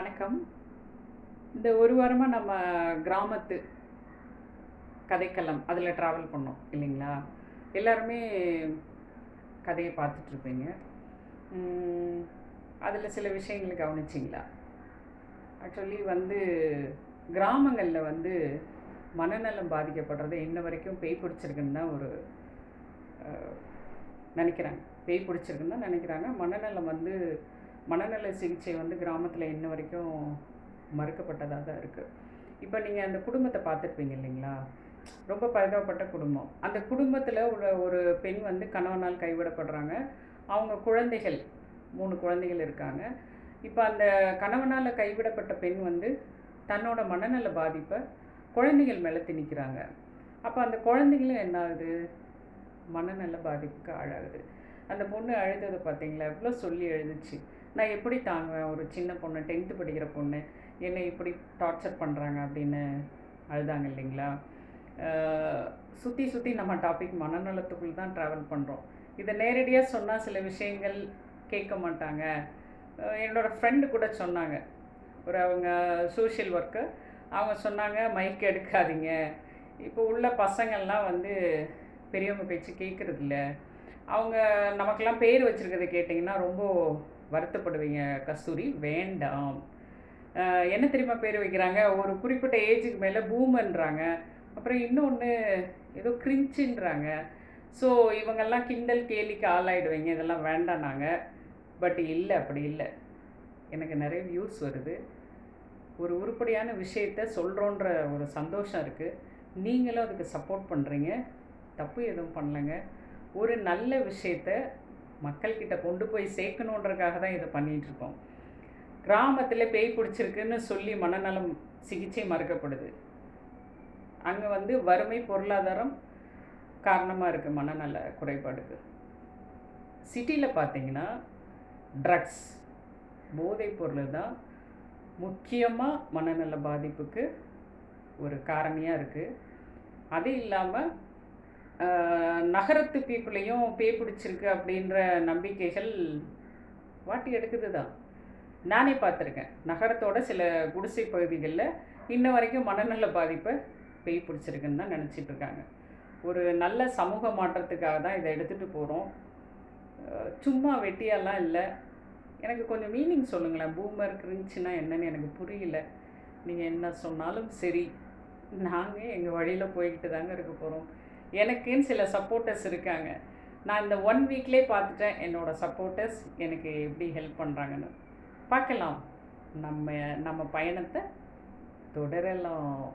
வணக்கம். இந்த ஒரு வாரமாக நம்ம கிராமத்து கதைக்களம் அதில் ட்ராவல் பண்ணோம் இல்லைங்களா? எல்லாருமே கதையை பார்த்துட்ருப்பீங்க அதில் சில விஷயங்கள் கவனிச்சிங்களா? ஆக்சுவலி வந்து கிராமங்களில் வந்து மனநலம் பாதிக்கப்படுறது இன்ன வரைக்கும் பேய் பிடிச்சிருக்குன்னு தான் ஒரு நினைக்கிறாங்க. பேய் பிடிச்சிருக்குன்னு தான் நினைக்கிறாங்க. மனநலம் வந்து மனநல சிகிச்சை வந்து கிராமத்தில் இன்ன வரைக்கும் மறுக்கப்பட்டதாக தான் இருக்குது இப்போ நீங்கள் அந்த குடும்பத்தை பார்த்துருப்பீங்க இல்லைங்களா? ரொம்ப பரிதாபப்பட்ட குடும்பம். அந்த குடும்பத்தில் உள்ள ஒரு பெண் வந்து கணவனால் கைவிடப்படுறாங்க. அவங்க குழந்தைகள் மூணு குழந்தைகள் இருக்காங்க. இப்போ அந்த கணவனால் கைவிடப்பட்ட பெண் வந்து தன்னோட மனநல பாதிப்பை குழந்தைகள் மேலே திணிக்கிறாங்க. அப்போ அந்த குழந்தைங்களும் என்ன ஆகுது? மனநல பாதிப்புக்கு ஆளாகுது. அந்த பொண்ணு அழுதது பார்த்தீங்களா? எவ்வளோ சொல்லி எழுதுச்சு நான் எப்படி தாங்குவேன்? ஒரு சின்ன பொண்ணு டென்த்து படிக்கிற பொண்ணு என்னை இப்படி டார்ச்சர் பண்ணுறாங்க அப்படின்னு அழுதாங்க இல்லைங்களா? சுற்றி சுற்றி நம்ம டாபிக் மனநலத்துக்குள் தான் ட்ராவல் பண்ணுறோம் இதை நேரடியாக சொன்னால் சில விஷயங்கள் கேட்க மாட்டாங்க. என்னோடய ஃப்ரெண்டு கூட சொன்னாங்க. ஒரு அவங்க சோஷியல் ஒர்க்கு அவங்க சொன்னாங்க மைக் எடுக்காதீங்க. இப்போ உள்ள பசங்கள்லாம் வந்து பெரியவங்க பேச்சு கேட்குறதில்ல. அவங்க நமக்கெல்லாம் பேர் வச்சுருக்கிறத கேட்டிங்கன்னா ரொம்ப வருத்தப்படுவீங்க கஸ்தூரி? வேண்டாம். என்ன தெரியுமா பேர் வைக்கிறாங்க? ஒரு குறிப்பிட்ட ஏஜுக்கு மேலே பூமன்றாங்க. அப்புறம் இன்னொன்று ஏதோ கிரிஞ்சுன்றாங்க. ஸோ இவங்கெல்லாம் கிண்டல் கேலிக்கு ஆளாயிடுவீங்க. இதெல்லாம் வேண்டாம் நாங்கள் பட் இல்லை அப்படி இல்லை. எனக்கு நிறைய வியூஸ் வருது. ஒரு உருப்படியான விஷயத்த சொல்கிறோன்ற ஒரு சந்தோஷம் இருக்குது நீங்களும் அதுக்கு சப்போர்ட் பண்ணுறீங்க தப்பு எதுவும் பண்ணலைங்க. ஒரு நல்ல விஷயத்த மக்கள்கிட்ட கொண்டு போய் சேர்க்கணுன்றக்காக தான் இதை பண்ணிகிட்ருக்கோம் கிராமத்தில் பேய் பிடிச்சிருக்குன்னு சொல்லி மனநலம் சிகிச்சை மறுக்கப்படுது. அங்கே வந்து வறுமை பொருளாதாரம் காரணமாக இருக்குது மனநல குறைபாடுக்கு. சிட்டியில் பார்த்தீங்கன்னா ட்ரக்ஸ் போதைப் பொருள் தான் முக்கியமாக மனநல பாதிப்புக்கு ஒரு காரணியாக இருக்குது அது இல்லாமல் நகரத்து பீப்புளையும் பேய் பிடிச்சிருக்கு அப்படின்ற நம்பிக்கைகள் வாட்டி எடுக்குது தான். நானே பார்த்துருக்கேன். நகரத்தோட சில குடிசை பகுதிகளில் இன்ன வரைக்கும் மனநல பாதிப்பை பேய் பிடிச்சிருக்குன்னு தான் நினச்சிட்டு இருக்காங்க. ஒரு நல்ல சமூக மாற்றத்துக்காக தான் இதை எடுத்துகிட்டு போகிறோம் சும்மா வெட்டியாலாம் இல்லை. எனக்கு கொஞ்சம் மீனிங் சொல்லுங்களேன். பூமர் கிரிஞ்சுன்னா என்னன்னு எனக்கு புரியல. நீங்கள் என்ன சொன்னாலும் சரி. நாங்கள் எங்கள் வழியில் போய்கிட்டு தாங்க இருக்க போகிறோம் எனக்குன்னு சில சப்போர்ட்டர்ஸ் இருக்காங்க. நான் இந்த ஒன் வீக்லேயே பார்த்துட்டேன் என்னோட சப்போர்ட்டர்ஸ் எனக்கு எப்படி ஹெல்ப் பண்ணுறாங்கன்னு பார்க்கலாம். நம்ம நம்ம பயணத்தை தொடரலாம்.